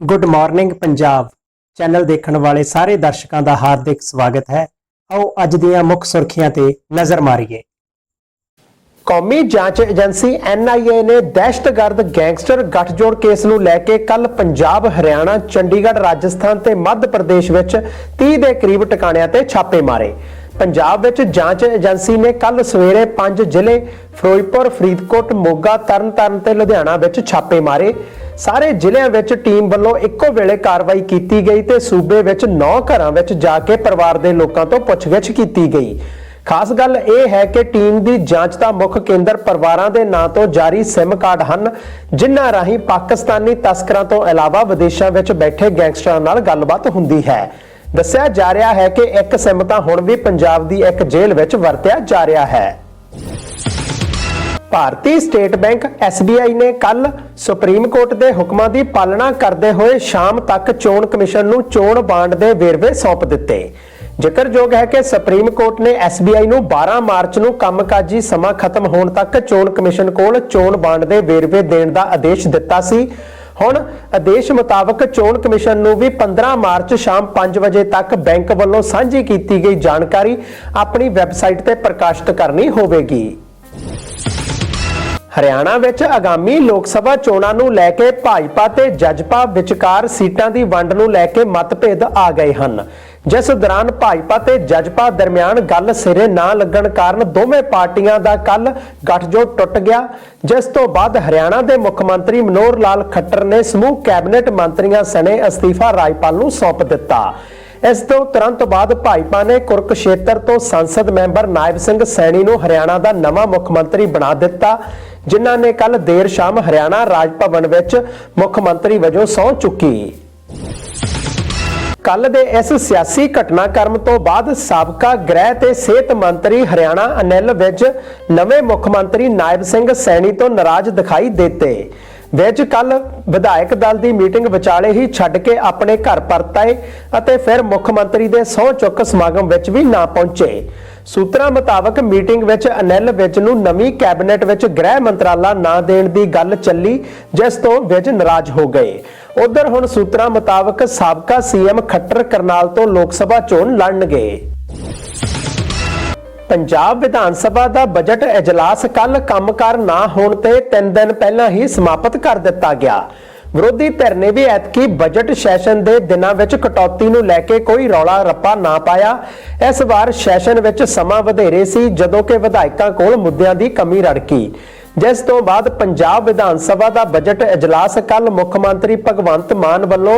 Good morning Punjab channel ਦੇਖਣ ਵਾਲੇ ਸਾਰੇ ਦਰਸ਼ਕਾਂ ਦਾ ਹਾਰਦਿਕ ਸਵਾਗਤ ਹੈ। ਆਓ ਅੱਜ ਦੀਆਂ ਮੁੱਖ ਸੁਰਖੀਆਂ ਤੇ ਨਜ਼ਰ ਮਾਰੀਏ। ਕੌਮੀ ਜਾਂਚ ਏਜੰਸੀ ਐਨਆਈਏ ਨੇ ਦਹਿਸ਼ਤਗਰਦ ਗੈਂਗਸਟਰ ਗੱਠਜੋੜ ਕੇਸ ਨੂੰ ਲੈ ਕੇ ਕੱਲ ਪੰਜਾਬ, ਹਰਿਆਣਾ, ਚੰਡੀਗੜ੍ਹ, ਰਾਜਸਥਾਨ ਤੇ ਮੱਧ ਪ੍ਰਦੇਸ਼ ਵਿੱਚ 30 ਦੇ ਕਰੀਬ ਟਿਕਾਣਿਆਂ ਤੇ ਛਾਪੇ ਮਾਰੇ। ਪੰਜਾਬ ਵਿੱਚ ਜਾਂਚ ਏਜੰਸੀ ਨੇ ਕੱਲ ਸਵੇਰੇ ਪੰਜ ਜ਼ਿਲ੍ਹੇ, ਫਿਰੋਜ਼ਪੁਰ, ਫਰੀਦਕੋਟ, ਮੋਗਾ, ਤਰਨਤਾਰਨ ਤੇ ਲੁਧਿਆਣਾ ਵਿੱਚ ਛਾਪੇ ਮਾਰੇ। ਸਾਰੇ ਜ਼ਿਲ੍ਹਿਆਂ ਵਿੱਚ ਟੀਮ ਵੱਲੋਂ ਇੱਕੋ ਵੇਲੇ ਕਾਰਵਾਈ ਕੀਤੀ ਗਈ ਤੇ ਸੂਬੇ ਵਿੱਚ 9 ਘਰਾਂ ਵਿੱਚ ਜਾ ਕੇ ਪਰਿਵਾਰ ਦੇ ਲੋਕਾਂ ਤੋਂ ਪੁੱਛਗਿੱਛ ਕੀਤੀ ਗਈ। ਖਾਸ ਗੱਲ ਇਹ ਹੈ ਕਿ ਟੀਮ ਦੀ ਜਾਂਚ ਦਾ ਮੁੱਖ ਕੇਂਦਰ ਪਰਿਵਾਰਾਂ ਦੇ ਨਾਂ ਤੋਂ ਜਾਰੀ ਸਿਮ ਕਾਰਡ ਹਨ, ਜਿਨ੍ਹਾਂ ਰਾਹੀਂ ਪਾਕਿਸਤਾਨੀ ਤਸਕਰਾਂ ਤੋਂ ਇਲਾਵਾ ਵਿਦੇਸ਼ਾਂ ਵਿੱਚ ਬੈਠੇ ਗੈਂਗਸਟਰਾਂ ਨਾਲ ਗੱਲਬਾਤ ਹੁੰਦੀ ਹੈ। ਦੱਸਿਆ ਜਾ ਰਿਹਾ ਹੈ ਕਿ ਇੱਕ ਸਿਮ ਤਾਂ ਹੁਣ ਵੀ ਪੰਜਾਬ ਦੀ ਇੱਕ ਜੇਲ੍ਹ ਵਿੱਚ ਵਰਤਿਆ ਜਾ ਰਿਹਾ ਹੈ। ਭਾਰਤੀ ਸਟੇਟ ਬੈਂਕ SBI ਨੇ ਕੱਲ ਸੁਪਰੀਮ ਕੋਰਟ ਦੇ ਹੁਕਮਾਂ ਦੀ ਪਾਲਣਾ ਕਰਦੇ ਹੋਏ ਸ਼ਾਮ ਤੱਕ ਚੋਣ ਕਮਿਸ਼ਨ ਨੂੰ ਚੋਣ ਬਾਂਡ ਦੇ ਵੇਰਵੇ ਸੌਂਪ ਦਿੱਤੇ। ਜ਼ਿਕਰਯੋਗ ਹੈ ਕਿ ਸੁਪਰੀਮ ਕੋਰਟ ਨੇ SBI ਨੂੰ 12 ਮਾਰਚ ਨੂੰ ਕੰਮਕਾਜੀ ਸਮਾਂ ਖਤਮ ਹੋਣ ਤੱਕ ਚੋਣ ਕਮਿਸ਼ਨ ਕੋਲ ਚੋਣ ਬਾਂਡ ਦੇ ਵੇਰਵੇ ਦੇਣ ਦਾ ਆਦੇਸ਼ ਦਿੱਤਾ ਸੀ। ਹੁਣ ਆਦੇਸ਼ ਮੁਤਾਬਕ ਚੋਣ ਕਮਿਸ਼ਨ ਨੂੰ ਵੀ 15 ਮਾਰਚ ਸ਼ਾਮ 5 ਵਜੇ ਤੱਕ ਬੈਂਕ ਵੱਲੋਂ ਸਾਂਝੀ ਕੀਤੀ ਗਈ ਜਾਣਕਾਰੀ ਆਪਣੀ ਵੈਬਸਾਈਟ ਤੇ ਪ੍ਰਕਾਸ਼ਿਤ ਕਰਨੀ ਹੋਵੇਗੀ। ਹਰਿਆਣਾ ਵਿੱਚ ਆਗਾਮੀ ਲੋਕ ਸਭਾ ਚੋਣਾਂ ਨੂੰ ਲੈ ਕੇ ਭਾਜਪਾ ਤੇ ਜਜਪਾ ਵਿਚਕਾਰ ਸੀਟਾਂ ਦੀ ਵੰਡ ਨੂੰ ਲੈ ਕੇ ਮਤਭੇਦ ਆ ਗਏ ਹਨ। ਜਿਸ ਦੌਰਾਨ ਭਾਜਪਾ ਤੇ ਜਜਪਾ ਦਰਮਿਆਨ ਗੱਲ ਸਿਰੇ ਨਾ ਲੱਗਣ ਕਾਰਨ ਦੋਵੇਂ ਪਾਰਟੀਆਂ ਦਾ ਕੱਲ ਗੱਠਜੋੜ ਟੁੱਟ ਗਿਆ। ਜਿਸ ਤੋਂ ਬਾਅਦ ਹਰਿਆਣਾ ਦੇ ਮੁੱਖ ਮੰਤਰੀ ਮਨੋਹਰ ਲਾਲ ਖੱਟਰ ਨੇ ਸਮੂਹ ਕੈਬਨਿਟ ਮੰਤਰੀਆਂ ਸਣੇ ਅਸਤੀਫਾ ਰਾਜਪਾਲ ਨੂੰ ਸੌਂਪ ਦਿੱਤਾ। ਇਸ ਤੋਂ ਤੁਰੰਤ ਬਾਅਦ ਭਾਜਪਾ ਨੇ ਕੁਰਕਸ਼ੇਤਰ ਤੋਂ ਸੰਸਦ ਮੈਂਬਰ ਨਾਇਬ ਸਿੰਘ ਸੈਣੀ ਨੂੰ ਹਰਿਆਣਾ ਦਾ ਨਵਾਂ ਮੁੱਖ ਮੰਤਰੀ ਬਣਾ ਦਿੱਤਾ, ਜਿਨ੍ਹਾਂ ਨੇ ਕੱਲ ਦੇਰ ਸ਼ਾਮ ਹਰਿਆਣਾ ਰਾਜ ਭਵਨ ਵਿੱਚ ਮੁੱਖ ਮੰਤਰੀ ਵਜੋਂ ਸਹੁੰ ਚੁੱਕੀ। ਕੱਲ ਦੇ ਇਸ ਸਿਆਸੀ ਘਟਨਾਕ੍ਰਮ ਤੋਂ ਬਾਅਦ ਸਾਬਕਾ ਗ੍ਰਹਿ ਤੇ ਸਿਹਤ ਮੰਤਰੀ ਹਰਿਆਣਾ ਅਨਿਲ ਵਿਜ ਨਵੇਂ ਮੁੱਖ ਮੰਤਰੀ ਨਾਇਬ ਸਿੰਘ ਸੈਣੀ ਤੋਂ ਨਾਰਾਜ਼ ਦਿਖਾਈ ਦਿੱਤੇ। ਵਿਜ ਕੱਲ ਵਿਧਾਇਕ ਦਲ ਦੀ ਮੀਟਿੰਗ ਵਿਚਾਲੇ ਹੀ ਛੱਡ ਕੇ ਆਪਣੇ ਘਰ ਪਰਤ ਆਏ ਅਤੇ ਫਿਰ ਮੁੱਖ ਮੰਤਰੀ ਦੇ ਸਹੁੰ ਚੁੱਕ ਸਮਾਗਮ ਵਿੱਚ ਵੀ ਨਾ ਪਹੁੰਚੇ। ਸੂਤਰਾਂ ਮੁਤਾਬਕ ਮੀਟਿੰਗ ਵਿੱਚ ਅਨਿਲ ਵਿਜ ਨੂੰ ਨਵੀਂ ਕੈਬਨਿਟ ਵਿੱਚ ਗ੍ਰਹਿ ਮੰਤਰਾਲਾ ਨਾ ਦੇਣ ਦੀ ਗੱਲ ਚੱਲੀ, ਜਿਸ ਤੋਂ ਵਿਜ ਨਾਰਾਜ਼ ਹੋ ਗਏ। ਉਧਰ ਹੁਣ ਸੂਤਰਾਂ ਮੁਤਾਬਕ ਸਾਬਕਾ ਸੀਐਮ ਖੱਟਰ ਕਰਨਾਲ ਤੋਂ ਲੋਕ ਸਭਾ ਚੋਣ ਲੜਨਗੇ। ਪੰਜਾਬ ਵਿਧਾਨ ਸਭਾ ਦਾ ਬਜਟ ਇਜਲਾਸ ਕੱਲ ਕੰਮਕਾਰ ਨਾ ਹੋਣ ਤੇ 3 ਦਿਨ ਪਹਿਲਾਂ ਹੀ ਸਮਾਪਤ ਕਰ ਦਿੱਤਾ ਗਿਆ। ਵਿਰੋਧੀ ਧਿਰ ਨੇ ਵੀ ਐਤਕੀ ਬਜਟ ਸੈਸ਼ਨ ਦੇ ਦਿਨਾਂ ਵਿੱਚ ਕਟੌਤੀ ਨੂੰ ਲੈ ਕੇ ਕੋਈ ਰੌਲਾ ਰੱਪਾ ਨਾ ਪਾਇਆ। ਇਸ ਵਾਰ ਸੈਸ਼ਨ ਵਿੱਚ ਸਮਾਂ ਵਧੇਰੇ ਸੀ, ਜਦੋਂ ਕਿ ਵਿਧਾਇਕਾਂ ਕੋਲ ਮੁੱਦਿਆਂ ਦੀ ਕਮੀ ਰੜਕੀ। ਜਿਸ ਤੋਂ ਬਾਅਦ ਪੰਜਾਬ ਵਿਧਾਨ ਸਭਾ ਦਾ ਬਜਟ ਇਜਲਾਸ ਕੱਲ ਮੁੱਖ ਮੰਤਰੀ ਭਗਵੰਤ ਮਾਨ ਵੱਲੋਂ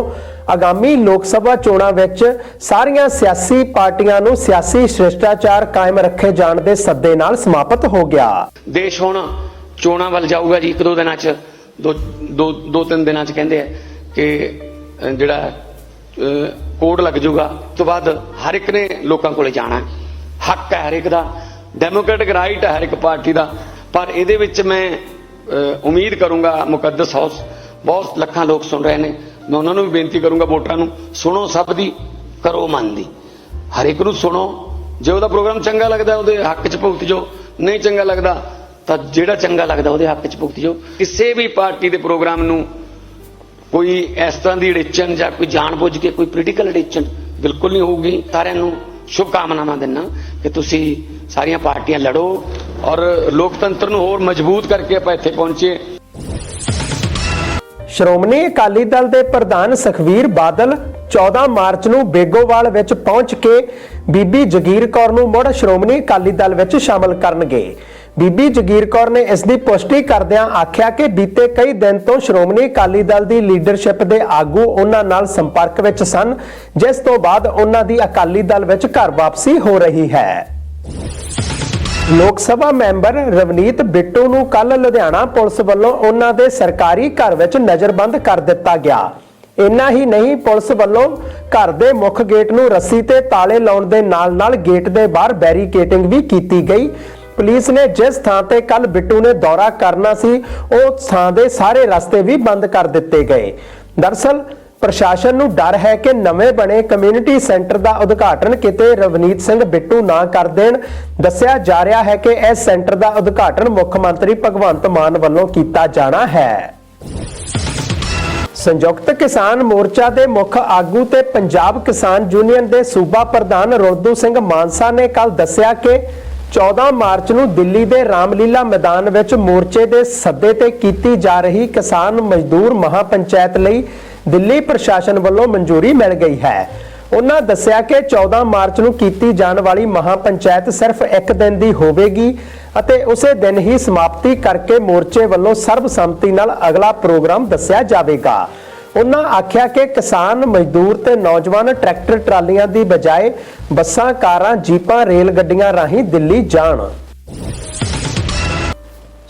ਆਗਾਮੀ ਲੋਕ ਸਭਾ ਚੋਣਾਂ ਵਿੱਚ ਸਾਰੀਆਂ ਸਿਆਸੀ ਪਾਰਟੀਆਂ ਨੂੰ ਸਿਆਸੀ ਸ਼ਿਸ਼ਟਾਚਾਰ ਕਾਇਮ ਰੱਖੇ ਜਾਣ ਦੇ ਸੱਦੇ ਨਾਲ ਸਮਾਪਤ ਹੋ ਗਿਆ। ਦੇਸ਼ ਹੁਣ ਚੋਣਾਂ ਵੱਲ ਜਾਊਗਾ ਜੀ ਇੱਕ ਦੋ ਦਿਨਾਂ 'ਚ ਦੋ ਦੋ ਦੋ ਤਿੰਨ ਦਿਨਾਂ 'ਚ ਕਹਿੰਦੇ ਆ ਕਿ ਜਿਹੜਾ ਅਹ, ਕੋਡ ਲੱਗ ਜਾਊਗਾ। ਉਸ ਤੋਂ ਬਾਅਦ ਹਰ ਇੱਕ ਨੇ ਲੋਕਾਂ ਕੋਲੇ ਜਾਣਾ। ਹੱਕ ਹੈ ਹਰ ਇੱਕ ਦਾ ਡੈਮੋਕ੍ਰੈਟਿਕ ਰਾਈਟ ਹੈ ਹਰ ਇੱਕ ਪਾਰਟੀ ਦਾ। ਪਰ ਇਹਦੇ ਵਿੱਚ ਮੈਂ ਉਮੀਦ ਕਰੂੰਗਾ ਮੁਕੱਦਸ ਹਾਊਸ, ਬਹੁਤ ਲੱਖਾਂ ਲੋਕ ਸੁਣ ਰਹੇ ਨੇ। ਮੈਂ ਉਹਨਾਂ ਨੂੰ ਵੀ ਬੇਨਤੀ ਕਰੂੰਗਾ ਵੋਟਰਾਂ ਨੂੰ, ਸੁਣੋ ਸਭ ਦੀ, ਕਰੋ ਮਨ ਦੀ। ਹਰ ਇੱਕ ਨੂੰ ਸੁਣੋ। ਜੇ ਉਹਦਾ ਪ੍ਰੋਗਰਾਮ ਚੰਗਾ ਲੱਗਦਾ, ਉਹਦੇ ਹੱਕ 'ਚ ਭੁਗਤ ਜੋ। ਨਹੀਂ ਚੰਗਾ ਲੱਗਦਾ, ਤਾਂ ਜਿਹੜਾ ਚੰਗਾ ਲੱਗਦਾ, ਉਹਦੇ ਹੱਕ 'ਚ ਭੁਗਤ ਜੋ। ਕਿਸੇ ਵੀ ਪਾਰਟੀ ਦੇ ਪ੍ਰੋਗਰਾਮ ਨੂੰ ਕੋਈ ਇਸ ਤਰ੍ਹਾਂ ਦੀ ਅੜਿੱਚਣ ਜਾਂ ਕੋਈ ਜਾਣਬੁੱਝ ਕੇ ਕੋਈ ਪੋਲੀਟੀਕਲ ਅੜਿੱਚਣ ਬਿਲਕੁਲ ਨਹੀਂ ਹੋਊਗੀ। ਸਾਰਿਆਂ ਨੂੰ ਸ਼ੁਭ ਕਾਮਨਾਵਾਂ ਦਿੰਨਾ ਕਿ ਤੁਸੀਂ ਸਾਰੀਆਂ ਪਾਰਟੀਆਂ ਲੜੋ ਔਰ ਲੋਕਤੰਤਰ ਨੂੰ ਹੋਰ ਮਜ਼ਬੂਤ ਕਰਕੇ ਆਪਾਂ ਇੱਥੇ ਪਹੁੰਚੇ। ਸ਼੍ਰੋਮਣੀ ਅਕਾਲੀ ਦਲ ਦੇ ਪ੍ਰਧਾਨ ਸੁਖਵੀਰ ਬਾਦਲ 14 ਮਾਰਚ ਨੂੰ ਬੇਗੋਵਾਲ ਵਿੱਚ ਪਹੁੰਚ ਕੇ ਬੀਬੀ ਜਗੀਰ ਕੌਰ ਨੂੰ ਮੁੜ ਸ਼੍ਰੋਮਣੀ ਅਕਾਲੀ ਦਲ ਵਿੱਚ ਸ਼ਾਮਲ ਕਰਨਗੇ। ਬੀਬੀ ਜਗੀਰ ਕੌਰ ਨੇ ਇਸ ਦੀ ਪੁਸ਼ਟੀ ਕਰਦਿਆਂ ਆਖਿਆ ਕਿ ਬੀਤੇ ਕਈ ਦਿਨ ਤੋਂ ਸ਼੍ਰੋਮਣੀ ਅਕਾਲੀ ਦਲ ਦੀ ਲੀਡਰਸ਼ਿਪ ਦੇ ਆਗੂ ਉਹਨਾਂ ਨਾਲ ਸੰਪਰਕ ਵਿੱਚ ਸਨ, ਜਿਸ ਤੋਂ ਬਾਅਦ ਉਹਨਾਂ ਦੀ ਅਕਾਲੀ ਦਲ ਵਿੱਚ ਘਰ ਵਾਪਸੀ ਹੋ ਰਹੀ ਹੈ। ਲੋਕ ਸਭਾ ਮੈਂਬਰ ਰਵਨੀਤ ਬਿੱਟੂ ਨੂੰ ਕੱਲ ਲੁਧਿਆਣਾ ਪੁਲਿਸ ਵੱਲੋਂ ਉਹਨਾਂ ਦੇ ਸਰਕਾਰੀ ਘਰ ਵਿੱਚ ਨਜ਼ਰਬੰਦ ਕਰ ਦਿੱਤਾ ਗਿਆ। ਇੰਨਾ ਹੀ ਨਹੀਂ, ਪੁਲਿਸ ਵੱਲੋਂ ਘਰ ਦੇ ਮੁੱਖ ਗੇਟ ਨੂੰ ਰੱਸੀ ਤੇ ਤਾਲੇ ਲਾਉਣ ਦੇ ਨਾਲ-ਨਾਲ ਗੇਟ ਦੇ ਬਾਹਰ ਬੈਰੀਕੇਟਿੰਗ ਵੀ ਕੀਤੀ ਗਈ। ਪੁਲਿਸ ਨੇ ਜਿਸ ਥਾਂ ਤੇ ਕੱਲ ਬਿੱਟੂ ਨੇ ਦੌਰਾ ਕਰਨਾ ਸੀ ਉਹ ਥਾਂ ਦੇ ਸਾਰੇ ਰਸਤੇ ਵੀ ਬੰਦ ਕਰ ਦਿੱਤੇ ਗਏ। ਦਰਸਲ ਪ੍ਰਸ਼ਾਸਨ ਨੂੰ ਡਰ ਹੈ ਕਿ ਨਵੇਂ ਬਣੇ ਕਮਿਊਨਿਟੀ ਸੈਂਟਰ ਦਾ ਉਦਘਾਟਨ ਕਿਤੇ ਰਵਨੀਤ ਸਿੰਘ ਬਿੱਟੂ ਨਾ ਕਰ ਦੇਣ। ਦੱਸਿਆ ਜਾ ਰਿਹਾ ਹੈ ਕਿ ਇਸ ਸੈਂਟਰ ਦਾ ਉਦਘਾਟਨ ਮੁੱਖ ਮੰਤਰੀ ਭਗਵੰਤ ਮਾਨ ਵੱਲੋਂ ਕੀਤਾ ਜਾਣਾ ਹੈ। ਸੰਯੁਕਤ ਕਿਸਾਨ ਮੋਰਚਾ ਦੇ ਮੁੱਖ ਆਗੂ ਤੇ ਪੰਜਾਬ ਕਿਸਾਨ ਯੂਨੀਅਨ ਦੇ ਸੂਬਾ ਪ੍ਰਧਾਨ ਰੋਦੂ ਸਿੰਘ ਮਾਨਸਾ ਨੇ ਕੱਲ ਦੱਸਿਆ ਕਿ 14 ਮਾਰਚ ਨੂੰ ਦਿੱਲੀ ਦੇ ਰਾਮਲੀਲਾ ਮੈਦਾਨ ਵਿੱਚ ਮੋਰਚੇ ਦੇ ਸੱਦੇ ਤੇ ਕੀਤੀ ਜਾ ਰਹੀ ਕਿਸਾਨ ਮਜ਼ਦੂਰ ਮਹਾਪੰਚਾਇਤ ਲਈ ਦਿੱਲੀ ਪ੍ਰਸ਼ਾਸਨ ਵੱਲੋਂ ਮਨਜ਼ੂਰੀ ਮਿਲ ਗਈ ਹੈ। ਉਹਨਾਂ ਦੱਸਿਆ ਕਿ 14 ਮਾਰਚ ਨੂੰ ਕੀਤੀ ਜਾਣ ਵਾਲੀ ਮਹਾਪੰਚਾਇਤ ਸਿਰਫ ਇੱਕ ਦਿਨ ਦੀ ਹੋਵੇਗੀ ਅਤੇ ਉਸੇ ਦਿਨ ਹੀ ਸਮਾਪਤੀ ਕਰਕੇ ਮੋਰਚੇ ਵੱਲੋਂ ਸਰਬਸੰਮਤੀ ਨਾਲ ਅਗਲਾ ਪ੍ਰੋਗਰਾਮ ਦੱਸਿਆ ਜਾਵੇਗਾ। ਉਹਨਾਂ ਆਖਿਆ ਕਿ ਕਿਸਾਨ, ਮਜ਼ਦੂਰ ਤੇ ਨੌਜਵਾਨ ਟਰੈਕਟਰ ਟਰਾਲੀਆਂ ਦੀ ਬਜਾਏ ਬੱਸਾਂ, ਕਾਰਾਂ, ਜੀਪਾਂ, ਰੇਲ ਗੱਡੀਆਂ ਰਾਹੀਂ ਦਿੱਲੀ ਜਾਣ।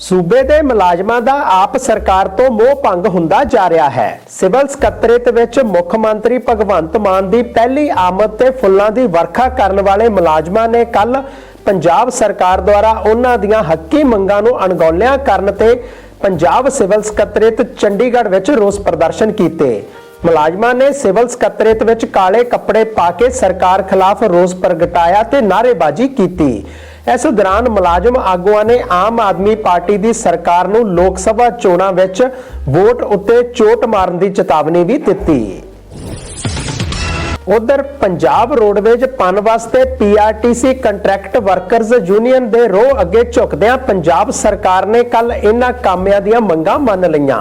ਸੂਬੇ ਦੇ ਮੁਲਾਜ਼ਮਾਂ ਦਾ ਆਪ ਸਰਕਾਰ ਤੋਂ ਮੋਹ ਭੰਗ ਹੁੰਦਾ ਜਾ ਰਿਹਾ ਹੈ। ਸਿਵਲ ਸਕੱਤਰੇਤ ਵਿੱਚ ਮੁੱਖ ਮੰਤਰੀ ਭਗਵੰਤ ਮਾਨ ਦੀ ਪਹਿਲੀ ਆਮਦ ਤੇ ਫੁੱਲਾਂ ਦੀ ਵਰਖਾ ਕਰਨ ਵਾਲੇ ਮੁਲਾਜ਼ਮਾਂ ਨੇ ਕੱਲ ਪੰਜਾਬ ਸਰਕਾਰ ਦੁਆਰਾ ਉਹਨਾਂ ਦੀਆਂ ਹੱਕੀ ਮੰਗਾਂ ਨੂੰ ਅਣਗੌਲਿਆ ਕਰਨ ਤੇ ਪੰਜਾਬ ਸਿਵਲ ਸਕੱਤਰੇਤ ਚੰਡੀਗੜ੍ਹ ਵਿੱਚ ਰੋਸ ਪ੍ਰਦਰਸ਼ਨ ਕੀਤੇ। ਮੁਲਾਜ਼ਮਾਂ ਨੇ ਸਿਵਲ ਸਕੱਤਰੇਤ ਵਿੱਚ ਕਾਲੇ ਕੱਪੜੇ ਪਾ ਕੇ ਸਰਕਾਰ ਖਿਲਾਫ ਰੋਸ ਪ੍ਰਗਟਾਇਆ ਤੇ ਨਾਅਰੇਬਾਜ਼ੀ ਕੀਤੀ। ਇਸ ਦੌਰਾਨ ਮੁਲਾਜ਼ਮ ਆਗੂਆਂ ਨੇ ਆਮ ਆਦਮੀ ਪਾਰਟੀ ਦੀ ਸਰਕਾਰ ਨੂੰ ਲੋਕ ਸਭਾ ਚੋਣਾਂ ਵਿੱਚ ਵੋਟ ਉੱਤੇ ਚੋਟ ਮਾਰਨ ਦੀ ਚੇਤਾਵਨੀ ਵੀ ਦਿੱਤੀ। ਉਧਰ ਪੰਜਾਬ ਰੋਡਵੇਜ ਪਨ ਵਾਸਤੇ ਪੀਆਰਟੀਸੀ ਕੰਟਰੈਕਟ ਵਰਕਰਜ਼ ਯੂਨੀਅਨ ਦੇ ਰੋਹ ਅੱਗੇ ਝੁਕਦਿਆਂ ਪੰਜਾਬ ਸਰਕਾਰ ਨੇ ਕੱਲ ਇਹਨਾਂ ਕਾਮਿਆਂ ਦੀਆਂ ਮੰਗਾਂ ਮੰਨ ਲਈਆਂ।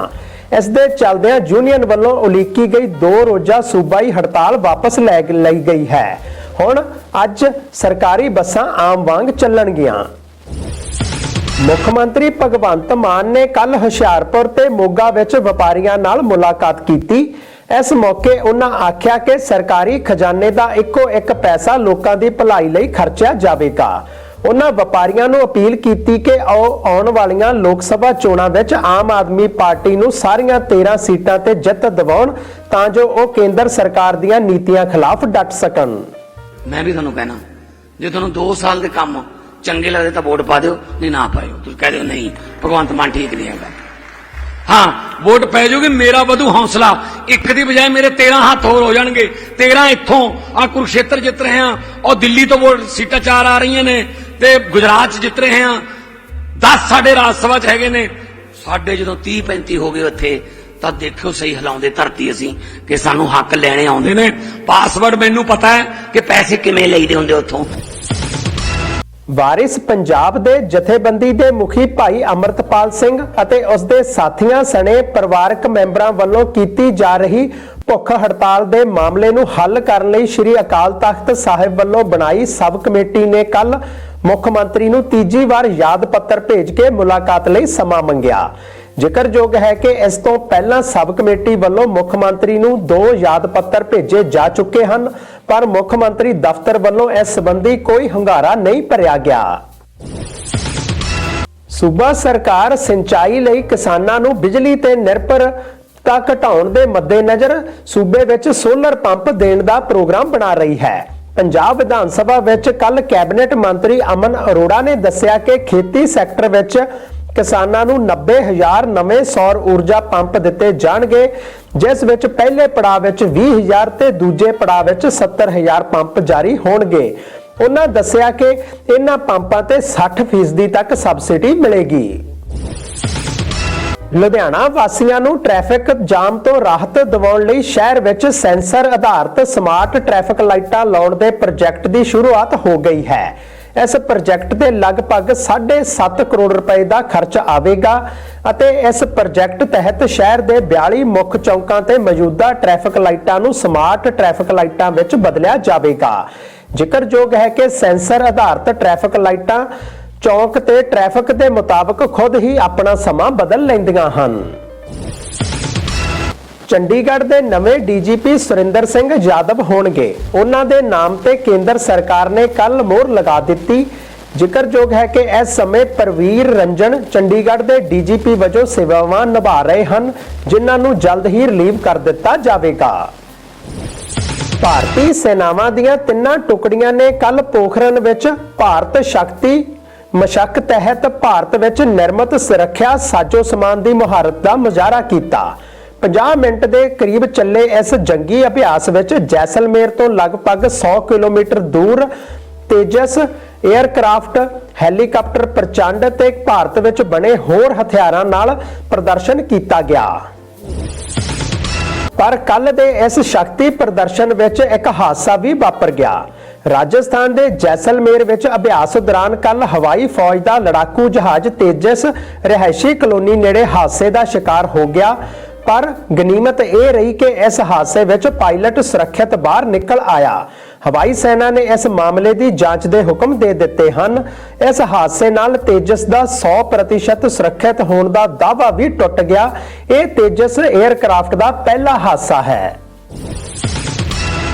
ਇਸ ਦੇ ਚੱਲਦਿਆਂ ਯੂਨੀਅਨ ਵੱਲੋਂ ਉਲੀਕੀ ਗਈ ਦੋ ਰੋਜ਼ਾ ਸੂਬਾਈ ਹੜਤਾਲ ਵਾਪਸ ਲੈ ਲਈ ਗਈ ਹੈ। ਹੁਣ ਅੱਜ ਸਰਕਾਰੀ ਬੱਸਾਂ ਆਮ ਵਾਂਗ ਚੱਲਣਗੀਆਂ। ਮੁੱਖ ਮੰਤਰੀ ਭਗਵੰਤ ਮਾਨ ਨੇ ਕੱਲ ਹੁਸ਼ਿਆਰਪੁਰ ਤੇ ਮੋਗਾ ਵਿੱਚ ਵਪਾਰੀਆਂ ਨਾਲ ਮੁਲਾਕਾਤ ਕੀਤੀ। ਇਸ ਮੌਕੇ ਉਹਨਾਂ ਆਖਿਆ ਕਿ ਸਰਕਾਰੀ ਖਜ਼ਾਨੇ ਦਾ ਇੱਕੋ ਇੱਕ ਪੈਸਾ ਲੋਕਾਂ ਦੀ ਭਲਾਈ ਲਈ ਖਰਚਿਆ ਜਾਵੇਗਾ। ਉਹਨਾਂ ਵਪਾਰੀਆਂ ਨੂੰ ਅਪੀਲ ਕੀਤੀ ਕਿ ਉਹ ਆਉਣ ਵਾਲੀਆਂ ਲੋਕ ਸਭਾ ਚੋਣਾਂ ਵਿੱਚ ਆਮ ਆਦਮੀ ਪਾਰਟੀ ਨੂੰ ਸਾਰੀਆਂ 13 ਸੀਟਾਂ ਤੇ ਜਿੱਤ ਦਿਵਾਉਣ ਤਾਂ ਜੋ ਉਹ ਕੇਂਦਰ ਸਰਕਾਰ ਦੀਆਂ ਨੀਤੀਆਂ ਖਿਲਾਫ ਡਟ ਸਕਣ। ਮੈਂ ਵੀ ਤੁਹਾਨੂੰ ਕਹਿਣਾ, ਜੇ ਤੁਹਾਨੂੰ 2 ਸਾਲ ਦੇ ਕੰਮ ਚੰਗੇ ਲੱਗਦੇ ਤਾਂ ਵੋਟ ਪਾ ਦਿਓ, ਨਹੀਂ ਨਾ ਪਾਇਓ। ਤੁਸੀਂ ਕਹਿ ਦਿਓ, ਨਹੀਂ, ਭਗਵੰਤ ਮਾਨ ਠੀਕ ਨਹੀਂ ਹੈਗਾ। ਹਾਂ, ਵੋਟ ਪੈ ਜਾਊਗੀ ਮੇਰਾ ਵਧੂ ਹੌਸਲਾ। ਇੱਕ ਦੀ ਬਜਾਏ ਮੇਰੇ 13 ਹੱਥ ਹੋਰ ਹੋ ਜਾਣਗੇ। 13 ਇੱਥੋਂ ਆ ਕੁਰਸ਼ੇਤਰ ਜਿੱਤ ਰਹੇ ਆ ਉਹ ਦਿੱਲੀ ਤੋਂ ਵੋਟ ਸੀਟਾਂ ਚਾਰ ਆ ਰਹੀਆਂ ਨੇ, ਤੇ ਗੁਜਰਾਤ 'ਚ ਜਿੱਤ ਰਹੇ ਆ 10 ਸਾਡੇ ਰਾਜ ਸਭਾ 'ਚ ਹੈਗੇ ਨੇ। ਸਾਡੇ ਜਦੋਂ 30 35 ਹੋ ਗਏ ਉੱਥੇ, ਤਾਂ ਦੇਖਿਓ ਸਹੀ ਹਿਲਾਉਂਦੇ ਧਰਤੀ ਅਸੀਂ, ਕਿ ਸਾਨੂੰ ਹੱਕ ਲੈਣੇ ਆਉਂਦੇ ਨੇ। ਪਾਸਵਰਡ ਮੈਨੂੰ ਪਤਾ ਹੈ ਕਿ ਪੈਸੇ ਕਿਵੇਂ ਲਈਦੇ ਹੁੰਦੇ ਉੱਥੋਂ। ਵਾਰਿਸ ਪੰਜਾਬ ਦੇ ਜਥੇਬੰਦੀ ਦੇ ਮੁਖੀ ਭਾਈ ਅਮਰਤਪਾਲ ਸਿੰਘ ਅਤੇ ਉਸ ਦੇ ਸਾਥੀਆਂ ਸਣੇ ਪਰਿਵਾਰਕ ਮੈਂਬਰਾਂ ਵੱਲੋਂ ਕੀਤੀ ਜਾ ਰਹੀ ਭੁੱਖ ਹੜਤਾਲ ਦੇ ਮਾਮਲੇ ਨੂੰ ਹੱਲ ਕਰਨ ਲਈ ਸ੍ਰੀ ਅਕਾਲ ਤਖਤ ਸਾਹਿਬ ਵੱਲੋਂ ਬਣਾਈ ਸਬ ਕਮੇਟੀ ਨੇ ਕੱਲ ਮੁੱਖ ਮੰਤਰੀ ਨੂੰ ਤੀਜੀ ਵਾਰ ਯਾਦ ਪੱਤਰ ਭੇਜ ਕੇ ਮੁਲਾਕਾਤ ਲਈ ਸਮਾਂ ਮੰਗਿਆ। ਜ਼ਿਕਰਯੋਗ ਹੈ ਕਿ ਇਸ ਤੋਂ ਪਹਿਲਾਂ ਸਬ ਕਮੇਟੀ ਵੱਲੋਂ ਮੁੱਖ ਮੰਤਰੀ ਨੂੰ ਦੋ ਯਾਦ ਪੱਤਰ ਭੇਜੇ ਜਾ ਚੁੱਕੇ ਹਨ, ਪਰ ਮੁੱਖ ਮੰਤਰੀ ਦਫ਼ਤਰ ਵੱਲੋਂ ਇਸ ਸੰਬੰਧੀ ਕੋਈ ਹੰਗਾਰਾ ਨਹੀਂ ਭਰਿਆ ਗਿਆ। ਸੂਬਾ ਸਰਕਾਰ ਸਿੰਚਾਈ ਲਈ ਕਿਸਾਨਾਂ ਨੂੰ ਬਿਜਲੀ ਤੇ ਨਿਰਭਰਤਾ ਘਟਾਉਣ ਦੇ ਮੱਦੇਨਜ਼ਰ ਸੂਬੇ ਵਿੱਚ ਸੋਲਰ ਪੰਪ ਦੇਣ ਦਾ ਪ੍ਰੋਗਰਾਮ ਬਣਾ ਰਹੀ ਹੈ। ਪੰਜਾਬ ਵਿਧਾਨ ਸਭਾ ਵਿੱਚ ਕੱਲ ਕੈਬਨਿਟ ਮੰਤਰੀ ਅਮਨ ਅਰੋੜਾ ਨੇ ਦੱਸਿਆ ਕਿ ਖੇਤੀ ਸੈਕਟਰ ਵਿੱਚ ਕਿਸਾਨਾਂ ਨੂੰ 90000 ਨਵੇਂ ਸੌਰ ਊਰਜਾ ਪੰਪ ਦਿੱਤੇ ਜਾਣਗੇ, ਜਿਸ ਵਿੱਚ ਪਹਿਲੇ ਪੜਾਅ ਵਿੱਚ 20000 ਤੇ ਦੂਜੇ ਪੜਾਅ ਵਿੱਚ 70000 ਪੰਪ ਜਾਰੀ ਹੋਣਗੇ। ਉਹਨਾਂ ਦੱਸਿਆ ਕਿ ਇਹਨਾਂ ਪੰਪਾਂ ਤੇ 60% ਤੱਕ ਸਬਸਿਡੀ ਮਿਲੇਗੀ। ਲੁਧਿਆਣਾ ਵਾਸੀਆਂ ਨੂੰ ਟ੍ਰੈਫਿਕ ਜਾਮ ਤੋਂ ਰਾਹਤ ਦਿਵਾਉਣ ਲਈ ਸ਼ਹਿਰ ਵਿੱਚ ਸੈਂਸਰ ਆਧਾਰਿਤ ਸਮਾਰਟ ਟ੍ਰੈਫਿਕ ਲਾਈਟਾਂ ਲਾਉਣ ਦੇ ਪ੍ਰੋਜੈਕਟ ਦੀ ਸ਼ੁਰੂਆਤ ਹੋ ਗਈ ਹੈ। ਇਸ ਪ੍ਰੋਜੈਕਟ ਤੇ ਲਗਭਗ 7.5 ਕਰੋੜ ਰੁਪਏ ਦਾ ਖਰਚ ਆਵੇਗਾ ਅਤੇ ਇਸ ਪ੍ਰੋਜੈਕਟ ਤਹਿਤ ਸ਼ਹਿਰ ਦੇ 42 ਮੁੱਖ ਚੌਂਕਾਂ ਤੇ ਮੌਜੂਦਾ ਟ੍ਰੈਫਿਕ ਲਾਈਟਾਂ ਨੂੰ ਸਮਾਰਟ ਟ੍ਰੈਫਿਕ ਲਾਈਟਾਂ ਵਿੱਚ ਬਦਲਿਆ ਜਾਵੇਗਾ। ਜ਼ਿਕਰਯੋਗ ਹੈ ਕਿ ਸੈਂਸਰ ਆਧਾਰਿਤ ਟ੍ਰੈਫਿਕ ਲਾਈਟਾਂ ਚੌਂਕ ਤੇ ਟ੍ਰੈਫਿਕ ਦੇ ਮੁਤਾਬਕ ਖੁਦ ਹੀ ਆਪਣਾ ਸਮਾਂ ਬਦਲ ਲੈਂਦੀਆਂ ਹਨ। ਚੰਡੀਗੜ੍ਹ ਦੇ ਨਵੇਂ ਡੀਜੀਪੀ ਸੁਰਿੰਦਰ ਸਿੰਘ ਯਾਦਵ ਹੋਣਗੇ। ਉਹਨਾਂ ਦੇ ਨਾਮ ਤੇ ਕੇਂਦਰ ਸਰਕਾਰ ਨੇ ਕੱਲ ਮੋਹਰ ਲਗਾ ਦਿੱਤੀ। ਜ਼ਿਕਰਯੋਗ ਹੈ ਕਿ ਇਸ ਸਮੇਂ ਪ੍ਰਵੀਰ ਰੰਜਨ ਚੰਡੀਗੜ੍ਹ ਦੇ ਡੀਜੀਪੀ ਵਜੋਂ ਸੇਵਾਵਾਂ ਨਿਭਾ ਰਹੇ ਹਨ, ਜਿਨ੍ਹਾਂ ਨੂੰ ਜਲਦ ਹੀ ਰਿਲੀਵ ਕਰ ਦਿੱਤਾ ਜਾਵੇਗਾ। ਭਾਰਤੀ ਸੈਨਾਵਾਂ ਦੀਆਂ ਤਿੰਨਾਂ ਟੁਕੜੀਆਂ ਨੇ ਕੱਲ ਪੋਖਰਨ ਵਿੱਚ ਭਾਰਤ ਸ਼ਕਤੀ ਮਸ਼ਕ ਤਹਿਤ ਭਾਰਤ ਵਿੱਚ ਨਿਰਮਤ ਸੁਰੱਖਿਆ ਸਾਜੋ ਸਮਾਨ ਦੀ ਮੁਹਾਰਤ ਦਾ ਮੁਜ਼ਾਹਰਾ ਕੀਤਾ। 50 ਮਿੰਟ ਦੇ ਕਰੀਬ ਚੱਲੇ ਇਸ ਜੰਗੀ ਅਭਿਆਸ ਵਿੱਚ ਜੈਸਲਮੇਰ ਤੋਂ ਲਗਭਗ 100 ਕਿਲੋਮੀਟਰ ਦੂਰ ਤੇਜਸ 에ਅਰਕ੍ਰਾਫਟ ਹੈਲੀਕਾਪਟਰ ਪ੍ਰਚੰਡ ਤੇ ਭਾਰਤ ਵਿੱਚ ਬਣੇ ਹੋਰ ਹਥਿਆਰਾਂ ਨਾਲ ਪ੍ਰਦਰਸ਼ਨ ਕੀਤਾ ਗਿਆ। ਪਰ ਕੱਲ ਦੇ ਇਸ ਸ਼ਕਤੀ ਪ੍ਰਦਰਸ਼ਨ ਵਿੱਚ ਇੱਕ ਹਾਦਸਾ ਵੀ ਵਾਪਰ ਗਿਆ। ਰਾਜਸਥਾਨ ਦੇ ਜੈਸਲਮੇਰ ਵਿੱਚ ਅਭਿਆਸ ਦੌਰਾਨ ਕੱਲ ਹਵਾਈ ਫੌਜ ਦਾ ਲੜਾਕੂ ਜਹਾਜ਼ ਤੇਜਸ ਰਿਹਾਇਸ਼ੀ ਕਲੋਨੀ ਨੇੜੇ ਹਾਦਸੇ ਦਾ ਸ਼ਿਕਾਰ ਹੋ ਗਿਆ। ਪਰ ਗਨੀਮਤ ਇਹ ਰਹੀ ਕਿ ਇਸ ਹਾਦਸੇ ਵਿੱਚ ਪਾਇਲਟ ਸੁਰੱਖਿਅਤ ਬਾਹਰ ਨਿਕਲ ਆਇਆ। ਹਵਾਈ ਸੈਨਾ ਨੇ ਇਸ ਮਾਮਲੇ ਦੀ ਜਾਂਚ ਦੇ ਹੁਕਮ ਦੇ ਦਿੱਤੇ ਹਨ। ਇਸ ਹਾਦਸੇ ਨਾਲ ਤੇਜਸ ਦਾ 100% ਸੁਰੱਖਿਅਤ ਹੋਣ ਦਾ ਦਾਅਵਾ ਵੀ ਟੁੱਟ ਗਿਆ। ਇਹ ਤੇਜਸ 에ਅਰਕ੍ਰਾਫਟ ਦਾ ਪਹਿਲਾ ਹਾਦਸਾ ਹੈ।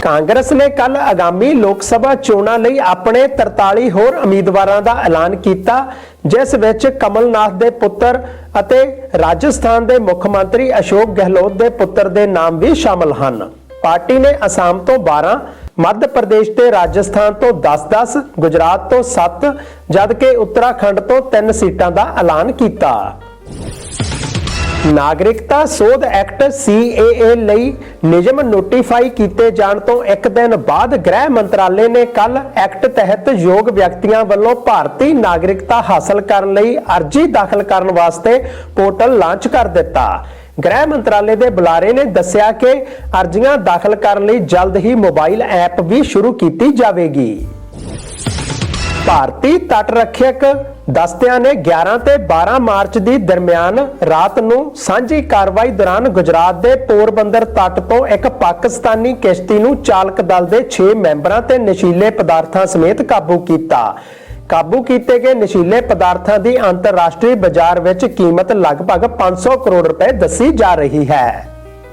ਕਾਂਗਰਸ ਨੇ ਕੱਲ ਆਗਾਮੀ ਲੋਕ ਸਭਾ ਚੋਣਾਂ ਲਈ ਆਪਣੇ 43 ਹੋਰ ਉਮੀਦਵਾਰਾਂ ਦਾ ਐਲਾਨ ਕੀਤਾ। ਜਿਸ ਵਿੱਚ ਕਮਲਨਾਥ ਦੇ ਪੁੱਤਰ ਅਤੇ ਰਾਜਸਥਾਨ ਦੇ ਮੁੱਖ ਮੰਤਰੀ ਅਸ਼ੋਕ ਗਹਿਲੋਤ ਦੇ ਪੁੱਤਰ ਦੇ ਨਾਮ ਵੀ ਸ਼ਾਮਲ ਹਨ। ਪਾਰਟੀ ਨੇ ਅਸਾਮ ਤੋਂ 12 ਮੱਧ ਪ੍ਰਦੇਸ਼ ਤੇ ਰਾਜਸਥਾਨ ਤੋਂ 10-10 ਗੁਜਰਾਤ ਤੋਂ 7 ਜਦਕਿ ਉੱਤਰਾਖੰਡ ਤੋਂ 3 ਸੀਟਾਂ ਦਾ ਐਲਾਨ ਕੀਤਾ। ਨਾਗਰਿਕਤਾ ਸੋਧ ਐਕਟ CAA ਲਈ ਨਿਯਮ ਨੋਟੀਫਾਈ ਕੀਤੇ ਜਾਣ ਤੋਂ ਇੱਕ ਦਿਨ ਬਾਅਦ ਗ੍ਰਹਿ ਮੰਤਰਾਲੇ ਨੇ ਕੱਲ ਐਕਟ ਤਹਿਤ ਯੋਗ ਵਿਅਕਤੀਆਂ ਵੱਲੋਂ ਭਾਰਤੀ ਨਾਗਰਿਕਤਾ ਹਾਸਲ ਕਰਨ ਲਈ ਅਰਜ਼ੀ ਦਾਖਲ ਕਰਨ ਵਾਸਤੇ ਪੋਰਟਲ ਲਾਂਚ ਕਰ ਦਿੱਤਾ। ਗ੍ਰਹਿ ਮੰਤਰਾਲੇ ਦੇ ਬੁਲਾਰੇ ਨੇ ਦੱਸਿਆ ਕਿ ਅਰਜ਼ੀਆਂ ਦਾਖਲ ਕਰਨ ਲਈ ਜਲਦ ਹੀ ਮੋਬਾਈਲ ਐਪ ਵੀ ਸ਼ੁਰੂ ਕੀਤੀ ਜਾਵੇਗੀ। ਭਾਰਤੀ ਤਟ ਰੱਖਿਅਕ ਦਸਤਿਆਂ ਨੇ 11 ਤੇ 12 ਮਾਰਚ ਦੀ ਦਰਮਿਆਨ ਰਾਤ ਨੂੰ ਸਾਂਝੀ ਕਾਰਵਾਈ ਦੌਰਾਨ ਗੁਜਰਾਤ ਦੇ ਪੋਰਬੰਦਰ ਤੱਟ ਤੋਂ ਇੱਕ ਪਾਕਿਸਤਾਨੀ ਕਿਸ਼ਤੀ ਨੂੰ ਚਾਲਕ ਦਲ ਦੇ 6 ਮੈਂਬਰਾਂ ਤੇ ਨਸ਼ੀਲੇ ਪਦਾਰਥਾਂ ਸਮੇਤ ਕਾਬੂ ਕੀਤਾ। ਕਾਬੂ ਕੀਤੇ ਗਏ ਨਸ਼ੀਲੇ ਪਦਾਰਥਾਂ ਦੀ ਅੰਤਰਰਾਸ਼ਟਰੀ ਬਾਜ਼ਾਰ ਵਿੱਚ ਕੀਮਤ ਲਗਭਗ 500 ਕਰੋੜ ਰੁਪਏ ਦੱਸੀ ਜਾ ਰਹੀ ਹੈ।